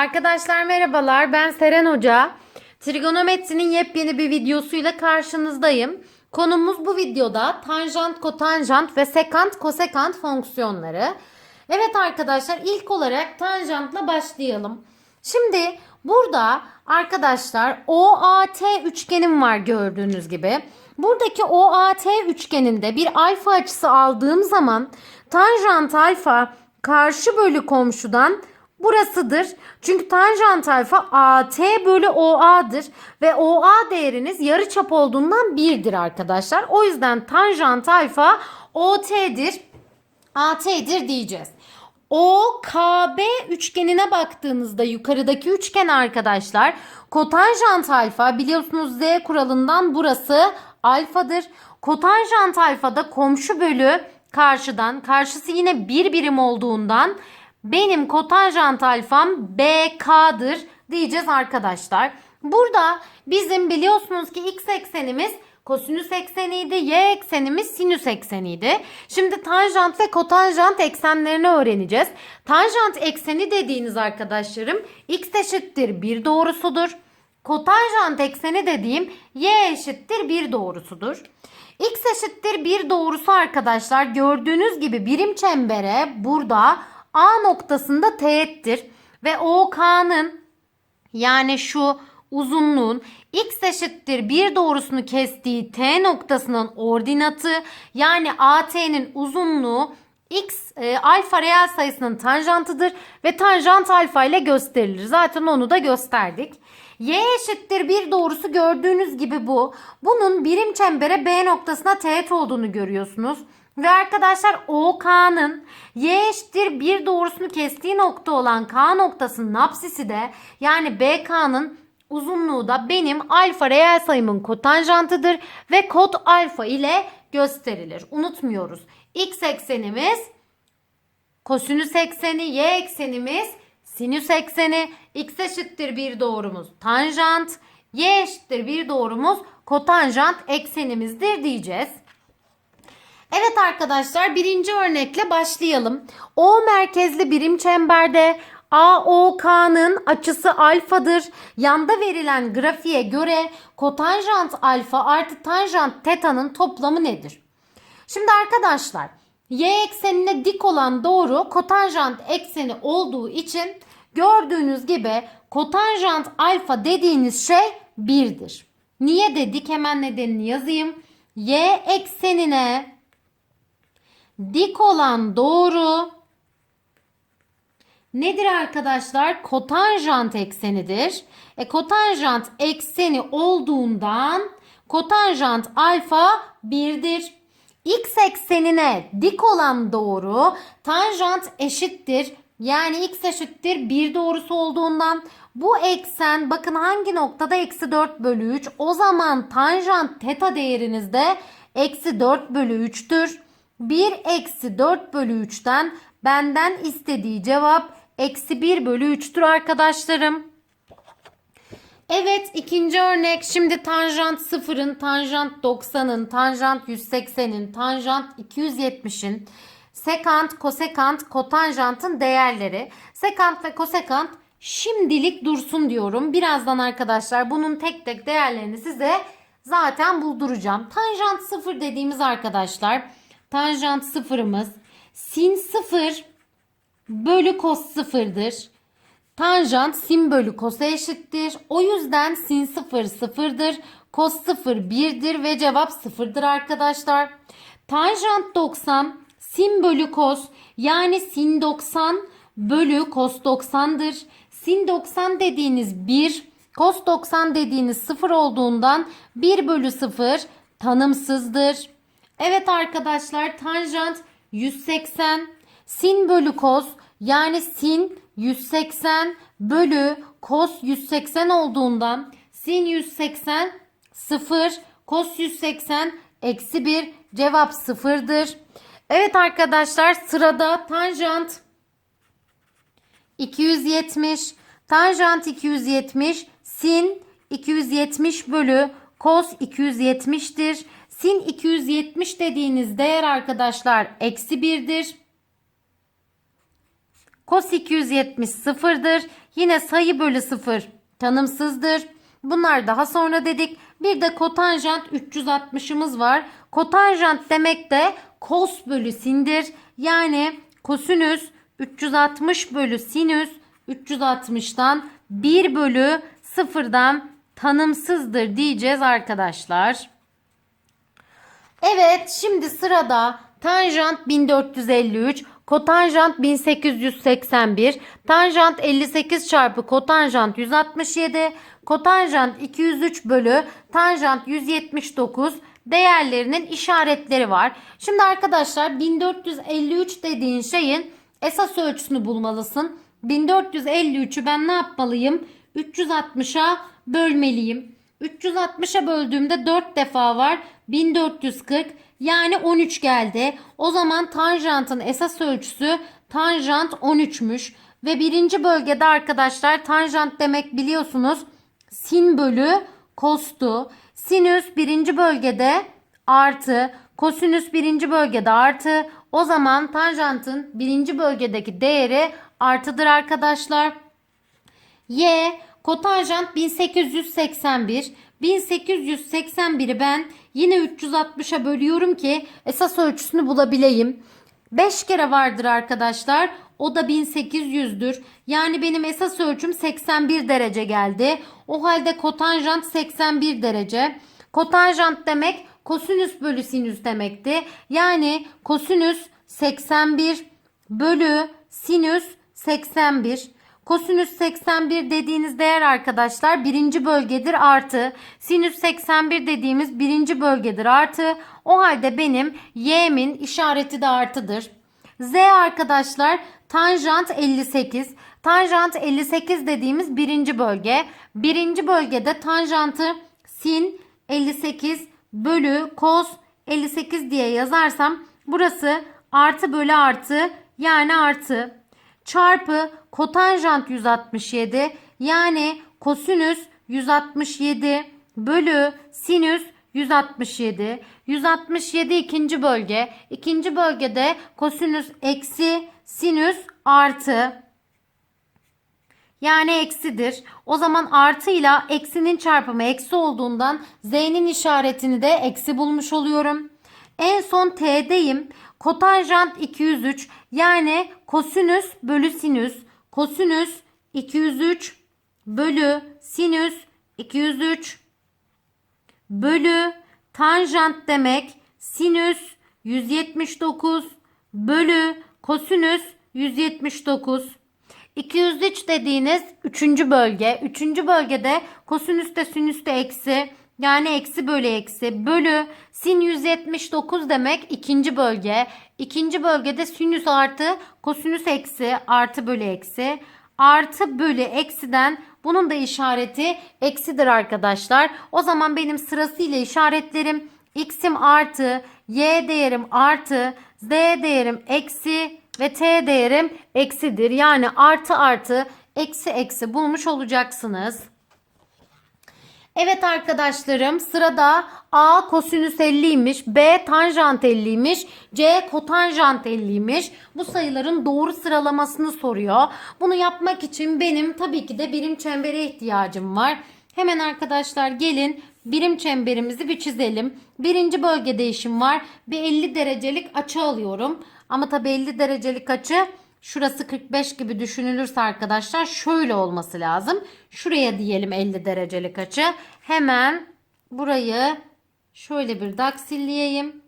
Arkadaşlar merhabalar ben Seren Hoca. Trigonometrinin yepyeni bir videosuyla karşınızdayım. Konumuz bu videoda tanjant, kotanjant ve sekant, kosekant fonksiyonları. Evet arkadaşlar ilk olarak tanjantla başlayalım. Şimdi burada arkadaşlar OAT üçgenim var gördüğünüz gibi. Buradaki OAT üçgeninde bir alfa açısı aldığım zaman tanjant alfa karşı bölü komşudan burasıdır. Çünkü tanjant alfa AT bölü OA'dır ve OA değeriniz yarıçap olduğundan 1'dir arkadaşlar. O yüzden tanjant alfa OT'dir. AT'dir diyeceğiz. OKB üçgenine baktığınızda yukarıdaki üçgen arkadaşlar kotanjant alfa biliyorsunuz Z kuralından burası alfadır. Kotanjant alfada komşu bölü karşıdan karşısı yine bir birim olduğundan benim kotanjant alfam BK'dır diyeceğiz arkadaşlar. Burada bizim biliyorsunuz ki x eksenimiz kosinüs ekseniydi, y eksenimiz sinüs ekseniydi. Şimdi tanjant ve kotanjant eksenlerini öğreneceğiz. Tanjant ekseni dediğiniz arkadaşlarım x eşittir 1 doğrusudur. Kotanjant ekseni dediğim y eşittir 1 doğrusudur. X eşittir 1 doğrusu arkadaşlar gördüğünüz gibi birim çembere burada A noktasında teğettir. Ve OK'nın yani şu uzunluğun x eşittir 1 doğrusunu kestiği t noktasının ordinatı yani AT'nin uzunluğu x e, alfa reel sayısının tanjantıdır ve tanjant alfa ile gösterilir. Zaten onu da gösterdik. Y eşittir 1 doğrusu gördüğünüz gibi bu. Bunun birim çembere B noktasına teğet olduğunu görüyorsunuz. Ve arkadaşlar OK'nın y eşittir 1 doğrusunu kestiği nokta olan K noktasının apsisi de yani BK'nın uzunluğu da benim alfa reel sayımın kotanjantıdır ve kot alfa ile gösterilir. Unutmuyoruz. X eksenimiz kosinüs ekseni, y eksenimiz sinüs ekseni, x eşittir bir doğrumuz tanjant, y eşittir bir doğrumuz kotanjant eksenimizdir diyeceğiz. Evet arkadaşlar birinci örnekle başlayalım. O merkezli birim çemberde AOK'nın açısı alfadır. Yanda verilen grafiğe göre kotanjant alfa artı tanjant teta'nın toplamı nedir? Şimdi arkadaşlar y eksenine dik olan doğru kotanjant ekseni olduğu için gördüğünüz gibi kotanjant alfa dediğiniz şey 1'dir. Niye dedik? Hemen nedenini yazayım. Y eksenine dik olan doğru nedir arkadaşlar? Kotanjant eksenidir. E, kotanjant ekseni olduğundan kotanjant alfa 1'dir. X eksenine dik olan doğru tanjant eşittir. Yani x eşittir 1 doğrusu olduğundan bu eksen bakın hangi noktada eksi 4 bölü 3 o zaman tanjant teta değeriniz de eksi 4 bölü 3'tür. 1 eksi 4 bölü 3'ten benden istediği cevap eksi 1 bölü 3'tür arkadaşlarım. Evet ikinci örnek şimdi tanjant 0'ın, tanjant 90'ın, tanjant 180'in, tanjant 270'in, sekant, kosekant, kotanjantın değerleri. Sekant ve kosekant şimdilik dursun diyorum. Birazdan arkadaşlar bunun tek tek değerlerini size zaten bulduracağım. Tanjant 0 dediğimiz arkadaşlar tanjant sıfırımız sin 0 bölü kos 0'dır. Tanjant sin bölü kosa eşittir. O yüzden sin 0 sıfırdır. Kos 0 1'dir ve cevap sıfırdır arkadaşlar. Tanjant 90 sin bölü kos yani sin 90 bölü kos 90'dır. Sin 90 dediğiniz 1, kos 90 dediğiniz 0 olduğundan 1 bölü 0 tanımsızdır. Evet arkadaşlar tanjant 180 sin bölü kos yani sin 180 bölü kos 180 olduğundan sin 180 0 kos 180 eksi 1 cevap sıfırdır. Evet arkadaşlar sırada tanjant 270 tanjant 270 sin 270 bölü kos 270'tir. Sin 270 dediğiniz değer arkadaşlar eksi 1'dir. Kos 270 sıfırdır. Yine sayı bölü sıfır tanımsızdır. Bunlar daha sonra dedik. Bir de kotanjant 360'ımız var. Kotanjant demek de kos bölü sindir. Yani kosinüs 360 bölü sinüs 360'tan 1 bölü sıfırdan tanımsızdır diyeceğiz arkadaşlar. Evet şimdi sırada tanjant 1453, kotanjant 1881, tanjant 58 çarpı kotanjant 167, kotanjant 203 bölü tanjant 179 değerlerinin işaretleri var. Şimdi arkadaşlar 1453 dediğin şeyin esas ölçüsünü bulmalısın. 1453'ü ben ne yapmalıyım? 360'a bölmeliyim. 360'a böldüğümde 4 defa var. 1440 yani 13 geldi. O zaman tanjantın esas ölçüsü tanjant 13'müş. Ve birinci bölgede arkadaşlar tanjant demek biliyorsunuz sin bölü kostu. Sinüs birinci bölgede artı kosinüs birinci bölgede artı. O zaman tanjantın birinci bölgedeki değeri artıdır arkadaşlar. Y kotanjant 1881. 1881'i ben yine 360'a bölüyorum ki esas ölçüsünü bulabileyim. 5 kere vardır arkadaşlar. O da 1800'dür. Yani benim esas ölçüm 81 derece geldi. O halde kotanjant 81 derece. Kotanjant demek kosinüs bölü sinüs demekti. Yani kosinüs 81 bölü sinüs 81. Kosinüs 81 dediğiniz değer arkadaşlar birinci bölgedir artı. Sinüs 81 dediğimiz birinci bölgedir artı. O halde benim y'min işareti de artıdır. Z arkadaşlar tanjant 58. Tanjant 58 dediğimiz birinci bölge. Birinci bölgede tanjantı sin 58 bölü kos 58 diye yazarsam burası artı bölü artı yani artı çarpı kotanjant 167 yani kosinüs 167 bölü sinüs 167. 167 ikinci bölge. İkinci bölgede kosinüs eksi sinüs artı. Yani eksidir. O zaman artıyla eksinin çarpımı eksi olduğundan z'nin işaretini de eksi bulmuş oluyorum. En son t'deyim. Kotanjant 203 yani kosinüs bölü sinüs. Kosinüs 203 bölü sinüs 203 bölü tanjant demek sinüs 179 bölü kosinüs 179. 203 dediğiniz 3. bölge. 3. bölgede kosinüs de sinüs de eksi. Yani eksi bölü eksi bölü sin 179 demek ikinci bölge. İkinci bölgede sinüs artı kosinüs eksi artı bölü eksi. Artı bölü eksiden bunun da işareti eksidir arkadaşlar. O zaman benim sırasıyla işaretlerim x'im artı, y değerim artı, z değerim eksi ve t değerim eksidir. Yani artı artı eksi eksi bulmuş olacaksınız. Evet arkadaşlarım sırada A kosinüs 50'ymiş, B tanjant 50'ymiş, C kotanjant 50'ymiş. Bu sayıların doğru sıralamasını soruyor. Bunu yapmak için benim tabii ki de birim çembere ihtiyacım var. Hemen arkadaşlar gelin birim çemberimizi bir çizelim. Birinci bölge değişim var. Bir 50 derecelik açı alıyorum. Ama tabii 50 derecelik açı Şurası 45 gibi düşünülürse arkadaşlar şöyle olması lazım. Şuraya diyelim 50 derecelik açı. Hemen burayı şöyle bir daksilleyeyim.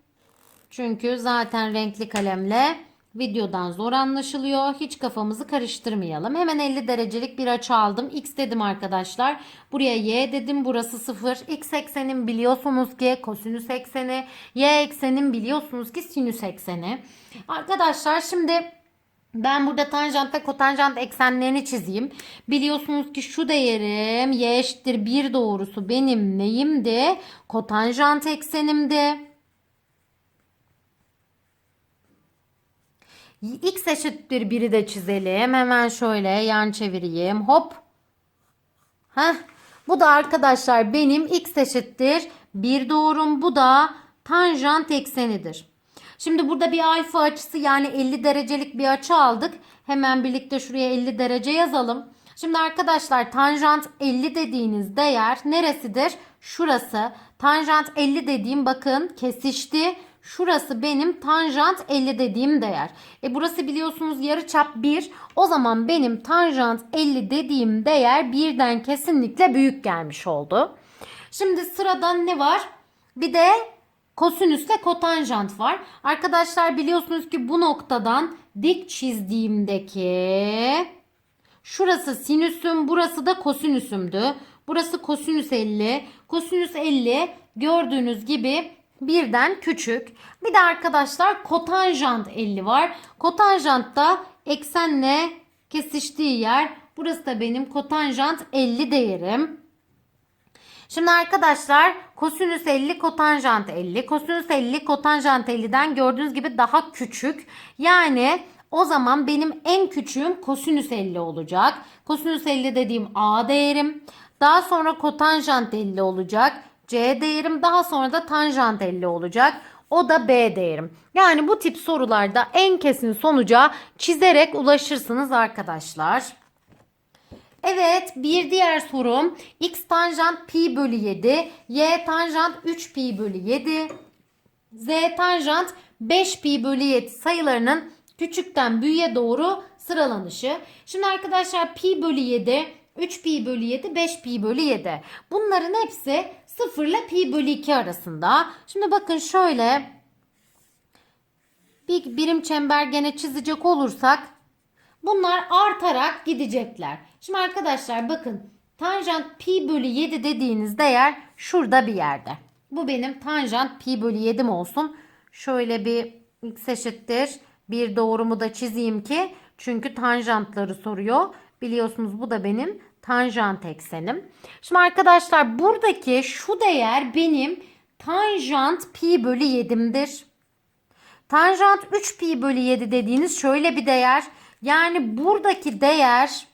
Çünkü zaten renkli kalemle videodan zor anlaşılıyor. Hiç kafamızı karıştırmayalım. Hemen 50 derecelik bir açı aldım. X dedim arkadaşlar. Buraya Y dedim. Burası 0. X eksenim biliyorsunuz ki kosinüs ekseni. Y eksenim biliyorsunuz ki sinüs ekseni. Arkadaşlar şimdi ben burada tanjant ve kotanjant eksenlerini çizeyim. Biliyorsunuz ki şu değerim y eşittir 1 doğrusu benim neyimdi? Kotanjant eksenimdi. X eşittir 1'i de çizelim. Hemen şöyle yan çevireyim. Hop. Heh. Bu da arkadaşlar benim x eşittir 1 doğrum. Bu da tanjant eksenidir. Şimdi burada bir alfa açısı yani 50 derecelik bir açı aldık. Hemen birlikte şuraya 50 derece yazalım. Şimdi arkadaşlar tanjant 50 dediğiniz değer neresidir? Şurası. Tanjant 50 dediğim bakın kesişti. Şurası benim tanjant 50 dediğim değer. E burası biliyorsunuz yarıçap 1. O zaman benim tanjant 50 dediğim değer birden kesinlikle büyük gelmiş oldu. Şimdi sıradan ne var? Bir de kosinüsle kotanjant var. Arkadaşlar biliyorsunuz ki bu noktadan dik çizdiğimdeki şurası sinüsüm, burası da kosinüsümdü. Burası kosinüs 50. Kosinüs 50 gördüğünüz gibi birden küçük. Bir de arkadaşlar kotanjant 50 var. Kotanjant da eksenle kesiştiği yer. Burası da benim kotanjant 50 değerim. Şimdi arkadaşlar kosinüs 50 kotanjant 50. Kosinüs 50 kotanjant 50'den gördüğünüz gibi daha küçük. Yani o zaman benim en küçüğüm kosinüs 50 olacak. Kosinüs 50 dediğim A değerim. Daha sonra kotanjant 50 olacak. C değerim daha sonra da tanjant 50 olacak. O da B değerim. Yani bu tip sorularda en kesin sonuca çizerek ulaşırsınız arkadaşlar. Evet bir diğer sorum x tanjant pi bölü 7 y tanjant 3 pi bölü 7 z tanjant 5 pi bölü 7 sayılarının küçükten büyüğe doğru sıralanışı. Şimdi arkadaşlar pi bölü 7 3 pi bölü 7 5 pi bölü 7 bunların hepsi 0 ile pi bölü 2 arasında. Şimdi bakın şöyle bir birim çember gene çizecek olursak Bunlar artarak gidecekler. Şimdi arkadaşlar bakın tanjant pi bölü 7 dediğiniz değer şurada bir yerde. Bu benim tanjant pi bölü 7'm olsun. Şöyle bir x eşittir. Bir doğrumu da çizeyim ki. Çünkü tanjantları soruyor. Biliyorsunuz bu da benim tanjant eksenim. Şimdi arkadaşlar buradaki şu değer benim tanjant pi bölü 7'imdir. Tanjant 3 pi bölü 7 dediğiniz şöyle bir değer. Yani buradaki değer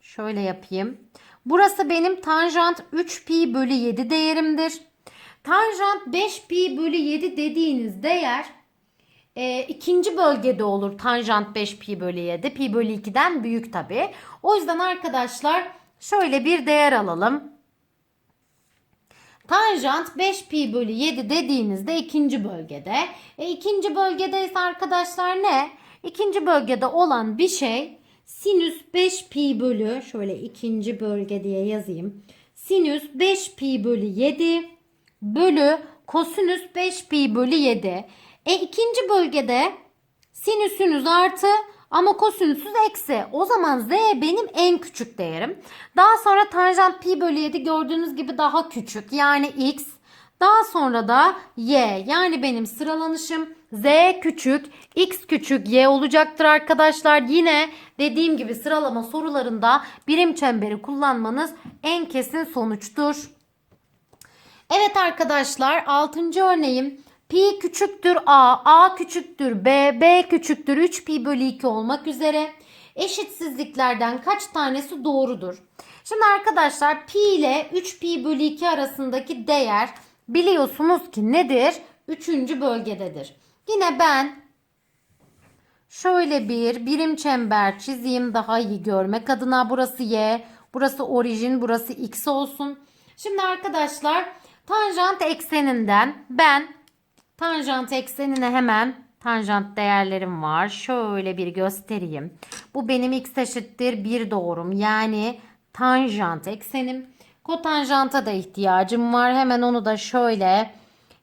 şöyle yapayım. Burası benim tanjant 3 pi bölü 7 değerimdir. Tanjant 5 pi bölü 7 dediğiniz değer e, ikinci bölgede olur. Tanjant 5 pi bölü 7. Pi bölü 2'den büyük tabi. O yüzden arkadaşlar şöyle bir değer alalım. Tanjant 5 pi bölü 7 dediğinizde ikinci bölgede. E, ikinci bölgede ise arkadaşlar ne? İkinci bölgede olan bir şey sinüs 5 pi bölü şöyle ikinci bölge diye yazayım. Sinüs 5 pi bölü 7 bölü kosinüs 5 pi bölü 7. E ikinci bölgede sinüsünüz artı ama kosinüsüz eksi. O zaman z benim en küçük değerim. Daha sonra tanjant pi bölü 7 gördüğünüz gibi daha küçük. Yani x. Daha sonra da y. Yani benim sıralanışım z küçük, x küçük, y olacaktır arkadaşlar. Yine dediğim gibi sıralama sorularında birim çemberi kullanmanız en kesin sonuçtur. Evet arkadaşlar 6. örneğim pi küçüktür a, a küçüktür b, b küçüktür 3 pi bölü 2 olmak üzere eşitsizliklerden kaç tanesi doğrudur? Şimdi arkadaşlar pi ile 3 pi bölü 2 arasındaki değer biliyorsunuz ki nedir? Üçüncü bölgededir. Yine ben şöyle bir birim çember çizeyim daha iyi görmek adına. Burası y, burası orijin, burası x olsun. Şimdi arkadaşlar tanjant ekseninden ben tanjant eksenine hemen tanjant değerlerim var. Şöyle bir göstereyim. Bu benim x eşittir bir doğrum. Yani tanjant eksenim. Kotanjanta da ihtiyacım var. Hemen onu da şöyle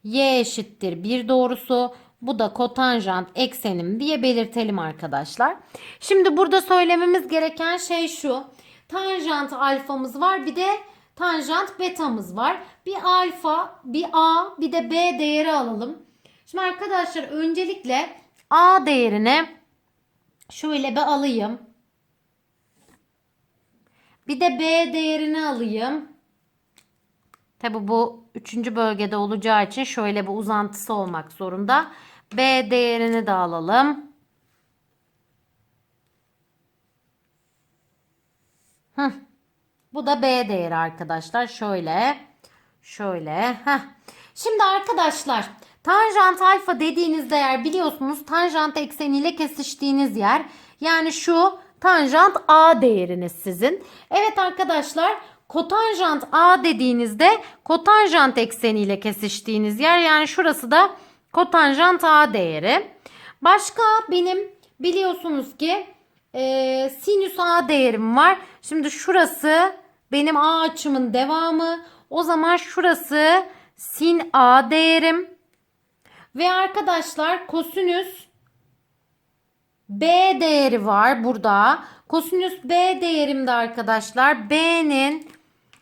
y eşittir bir doğrusu. Bu da kotanjant eksenim diye belirtelim arkadaşlar. Şimdi burada söylememiz gereken şey şu. Tanjant alfamız var bir de tanjant betamız var. Bir alfa, bir a, bir de b değeri alalım. Şimdi arkadaşlar öncelikle a değerini şöyle bir alayım. Bir de b değerini alayım. Tabi bu üçüncü bölgede olacağı için şöyle bir uzantısı olmak zorunda. B değerini de alalım. Heh. Bu da B değeri arkadaşlar. Şöyle. Şöyle. Heh. Şimdi arkadaşlar Tanjant alfa dediğiniz değer biliyorsunuz tanjant ekseniyle kesiştiğiniz yer. Yani şu tanjant A değeriniz sizin. Evet arkadaşlar kotanjant A dediğinizde kotanjant ekseniyle kesiştiğiniz yer. Yani şurası da kotanjant A değeri. Başka benim biliyorsunuz ki e, sinüs A değerim var. Şimdi şurası benim A açımın devamı. O zaman şurası sin A değerim. Ve arkadaşlar kosinüs B değeri var burada. Kosinüs B değerimde arkadaşlar B'nin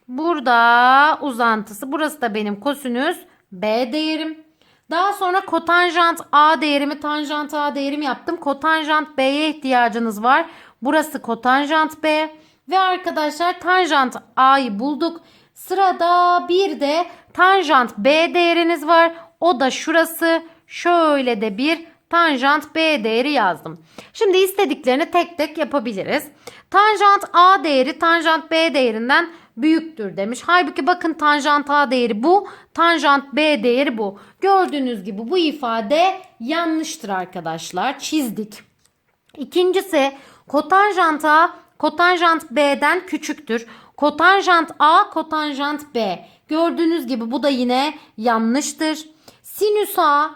burada uzantısı. Burası da benim kosinüs B değerim. Daha sonra kotanjant A değerimi tanjant A değerimi yaptım. Kotanjant B'ye ihtiyacınız var. Burası kotanjant B. Ve arkadaşlar tanjant A'yı bulduk. Sırada bir de tanjant B değeriniz var. O da şurası. Şöyle de bir tanjant B değeri yazdım. Şimdi istediklerini tek tek yapabiliriz. Tanjant A değeri tanjant B değerinden büyüktür demiş. Halbuki bakın tanjant A değeri bu, tanjant B değeri bu. Gördüğünüz gibi bu ifade yanlıştır arkadaşlar. Çizdik. İkincisi kotanjant A kotanjant B'den küçüktür. Kotanjant A kotanjant B. Gördüğünüz gibi bu da yine yanlıştır. Sinüs A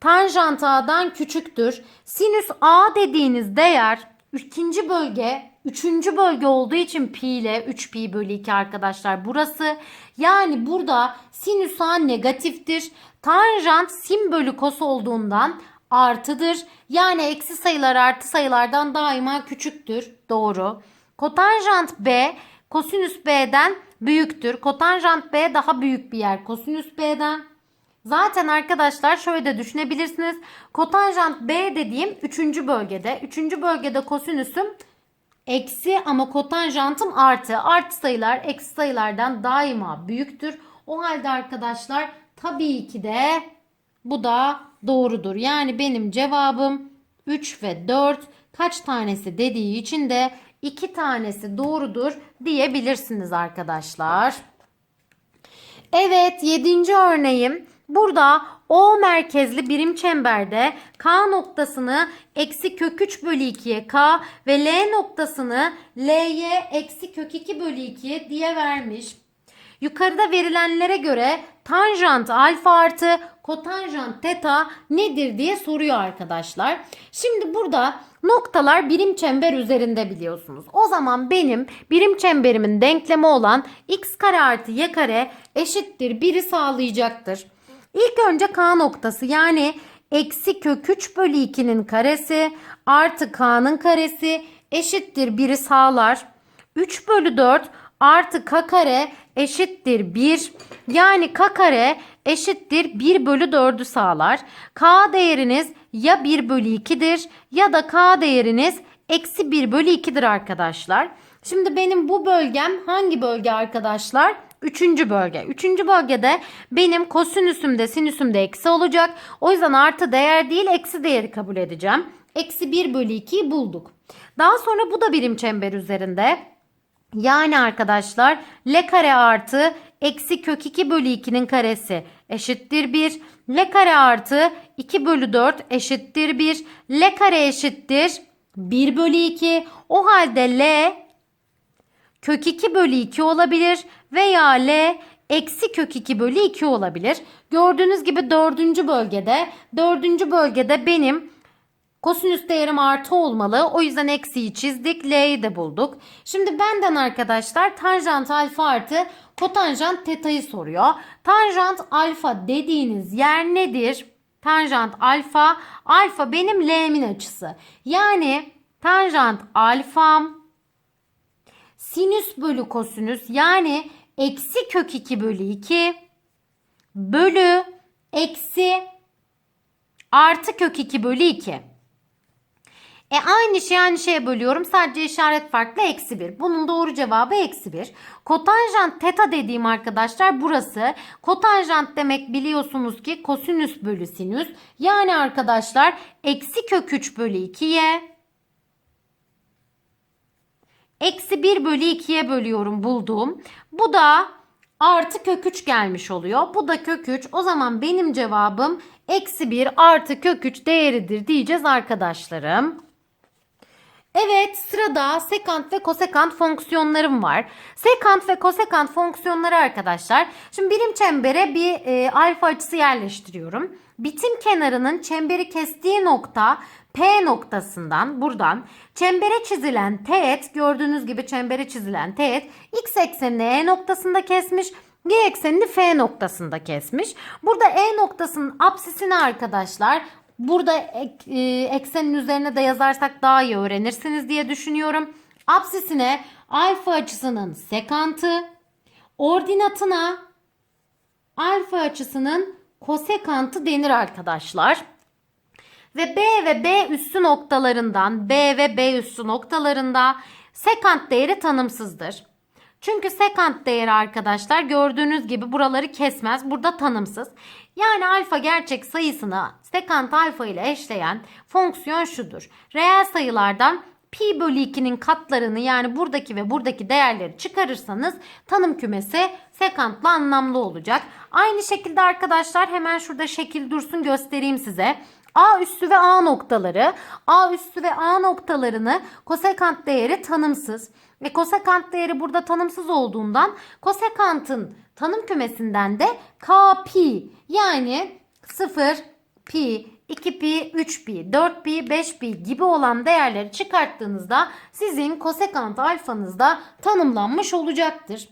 tanjant A'dan küçüktür. Sinüs A dediğiniz değer ikinci bölge, üçüncü bölge olduğu için pi ile 3 pi bölü 2 arkadaşlar burası. Yani burada sinüs A negatiftir. Tanjant sin bölü kos olduğundan artıdır. Yani eksi sayılar artı sayılardan daima küçüktür. Doğru. Kotanjant B kosinüs B'den büyüktür. Kotanjant B daha büyük bir yer kosinüs B'den. Zaten arkadaşlar şöyle de düşünebilirsiniz. Kotanjant B dediğim 3. bölgede. 3. bölgede kosinüsüm eksi ama kotanjantım artı. Artı sayılar eksi sayılardan daima büyüktür. O halde arkadaşlar tabii ki de bu da doğrudur. Yani benim cevabım 3 ve 4 kaç tanesi dediği için de 2 tanesi doğrudur diyebilirsiniz arkadaşlar. Evet 7. örneğim. Burada O merkezli birim çemberde K noktasını eksi kök 3 bölü 2'ye K ve L noktasını L'ye eksi kök 2 bölü 2'ye diye vermiş. Yukarıda verilenlere göre tanjant alfa artı kotanjant teta nedir diye soruyor arkadaşlar. Şimdi burada noktalar birim çember üzerinde biliyorsunuz. O zaman benim birim çemberimin denklemi olan x kare artı y kare eşittir 1'i sağlayacaktır. İlk önce k noktası yani eksi kök 3 bölü 2'nin karesi artı k'nın karesi eşittir 1'i sağlar. 3 bölü 4 artı k kare eşittir 1. Yani k kare eşittir 1 bölü 4'ü sağlar. K değeriniz ya 1 bölü 2'dir ya da k değeriniz eksi 1 bölü 2'dir arkadaşlar. Şimdi benim bu bölgem hangi bölge arkadaşlar? Üçüncü bölge. Üçüncü bölgede benim kosinüsümde sinüsümde eksi olacak. O yüzden artı değer değil eksi değeri kabul edeceğim. Eksi 1 bölü 2'yi bulduk. Daha sonra bu da birim çember üzerinde. Yani arkadaşlar L kare artı eksi kök 2 bölü 2'nin karesi eşittir 1. L kare artı 2 bölü 4 eşittir 1. L kare eşittir 1 bölü 2. O halde L kök 2 bölü 2 olabilir veya L eksi kök 2 bölü 2 olabilir. Gördüğünüz gibi dördüncü bölgede dördüncü bölgede benim Kosinüs değerim artı olmalı. O yüzden eksiyi çizdik. L'yi de bulduk. Şimdi benden arkadaşlar tanjant alfa artı kotanjant teta'yı soruyor. Tanjant alfa dediğiniz yer nedir? Tanjant alfa. Alfa benim L'min açısı. Yani tanjant alfam sinüs bölü kosinüs yani eksi kök 2 bölü 2 bölü eksi artı kök 2 bölü 2. E aynı şey aynı şeye bölüyorum. Sadece işaret farklı eksi 1. Bunun doğru cevabı eksi 1. Kotanjant teta dediğim arkadaşlar burası. Kotanjant demek biliyorsunuz ki kosinüs bölü sinüs. Yani arkadaşlar eksi kök 3 bölü 2'ye eksi 1 bölü 2'ye bölüyorum bulduğum. Bu da artı kök 3 gelmiş oluyor. Bu da kök 3. O zaman benim cevabım eksi 1 artı kök 3 değeridir diyeceğiz arkadaşlarım. Evet sırada sekant ve kosekant fonksiyonlarım var. Sekant ve kosekant fonksiyonları arkadaşlar. Şimdi birim çembere bir e, alfa açısı yerleştiriyorum. Bitim kenarının çemberi kestiği nokta P noktasından buradan çembere çizilen teğet gördüğünüz gibi çembere çizilen teğet x eksenini E noktasında kesmiş. Y eksenini F noktasında kesmiş. Burada E noktasının apsisini arkadaşlar burada ek- e, eksenin üzerine de yazarsak daha iyi öğrenirsiniz diye düşünüyorum. Apsisine alfa açısının sekantı, ordinatına alfa açısının kosekantı denir arkadaşlar. Ve B ve B üssü noktalarından B ve B üssü noktalarında sekant değeri tanımsızdır. Çünkü sekant değeri arkadaşlar gördüğünüz gibi buraları kesmez. Burada tanımsız. Yani alfa gerçek sayısını sekant alfa ile eşleyen fonksiyon şudur. Reel sayılardan pi bölü 2'nin katlarını yani buradaki ve buradaki değerleri çıkarırsanız tanım kümesi sekantla anlamlı olacak. Aynı şekilde arkadaşlar hemen şurada şekil dursun göstereyim size. A üssü ve A noktaları. A üssü ve A noktalarını kosekant değeri tanımsız. Ve kosekant değeri burada tanımsız olduğundan kosekantın tanım kümesinden de K pi yani 0 pi 2 pi, 3 pi, 4 pi, 5 pi gibi olan değerleri çıkarttığınızda sizin kosekant alfanız da tanımlanmış olacaktır.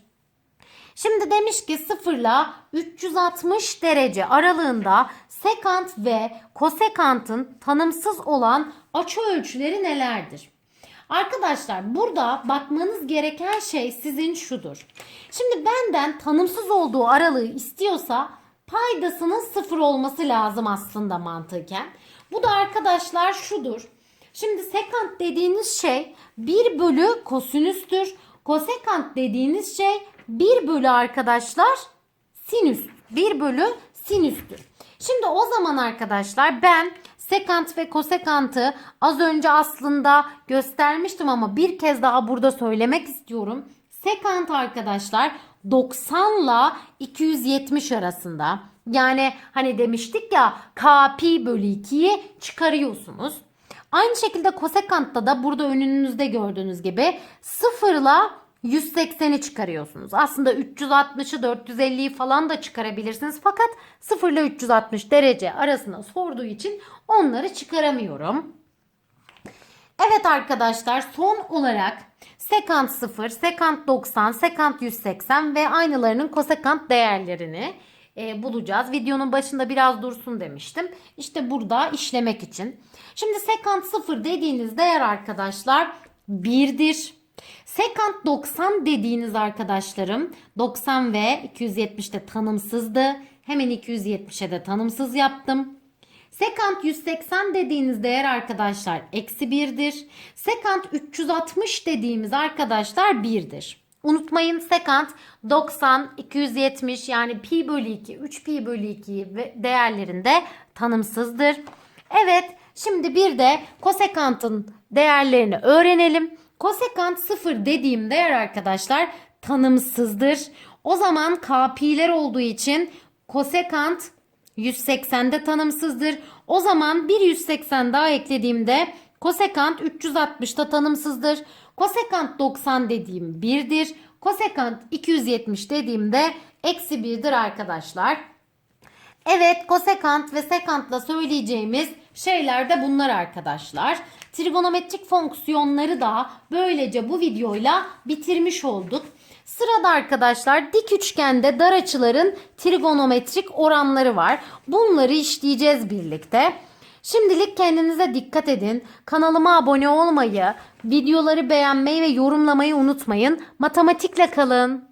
Şimdi demiş ki 0 ile 360 derece aralığında sekant ve kosekantın tanımsız olan açı ölçüleri nelerdir? Arkadaşlar burada bakmanız gereken şey sizin şudur. Şimdi benden tanımsız olduğu aralığı istiyorsa paydasının sıfır olması lazım aslında mantıken. Bu da arkadaşlar şudur. Şimdi sekant dediğiniz şey 1 bölü kosinüstür. Kosekant dediğiniz şey 1 bölü arkadaşlar sinüs. 1 bölü sinüstür. Şimdi o zaman arkadaşlar ben sekant ve kosekantı az önce aslında göstermiştim ama bir kez daha burada söylemek istiyorum. Sekant arkadaşlar 90 ile 270 arasında. Yani hani demiştik ya k pi bölü 2'yi çıkarıyorsunuz. Aynı şekilde kosekantta da burada önünüzde gördüğünüz gibi 0 ile 180'i çıkarıyorsunuz. Aslında 360'ı 450'yi falan da çıkarabilirsiniz. Fakat 0 ile 360 derece arasına sorduğu için onları çıkaramıyorum. Evet arkadaşlar son olarak sekant 0, sekant 90, sekant 180 ve aynılarının kosekant değerlerini e, bulacağız. Videonun başında biraz dursun demiştim. İşte burada işlemek için. Şimdi sekant 0 dediğiniz değer arkadaşlar 1'dir. Sekant 90 dediğiniz arkadaşlarım 90 ve 270'te tanımsızdı. Hemen 270'e de tanımsız yaptım. Sekant 180 dediğiniz değer arkadaşlar eksi 1'dir. Sekant 360 dediğimiz arkadaşlar 1'dir. Unutmayın sekant 90, 270 yani pi bölü 2, 3 pi bölü 2 ve değerlerinde tanımsızdır. Evet şimdi bir de kosekantın değerlerini öğrenelim. Kosekant 0 dediğim değer arkadaşlar tanımsızdır. O zaman k pi'ler olduğu için kosekant 180'de tanımsızdır. O zaman bir 180 daha eklediğimde kosekant 360'da tanımsızdır. Kosekant 90 dediğim 1'dir. Kosekant 270 dediğimde eksi 1'dir arkadaşlar. Evet kosekant ve sekantla söyleyeceğimiz şeyler de bunlar arkadaşlar. Trigonometrik fonksiyonları da böylece bu videoyla bitirmiş olduk. Sırada arkadaşlar dik üçgende dar açıların trigonometrik oranları var. Bunları işleyeceğiz birlikte. Şimdilik kendinize dikkat edin. Kanalıma abone olmayı, videoları beğenmeyi ve yorumlamayı unutmayın. Matematikle kalın.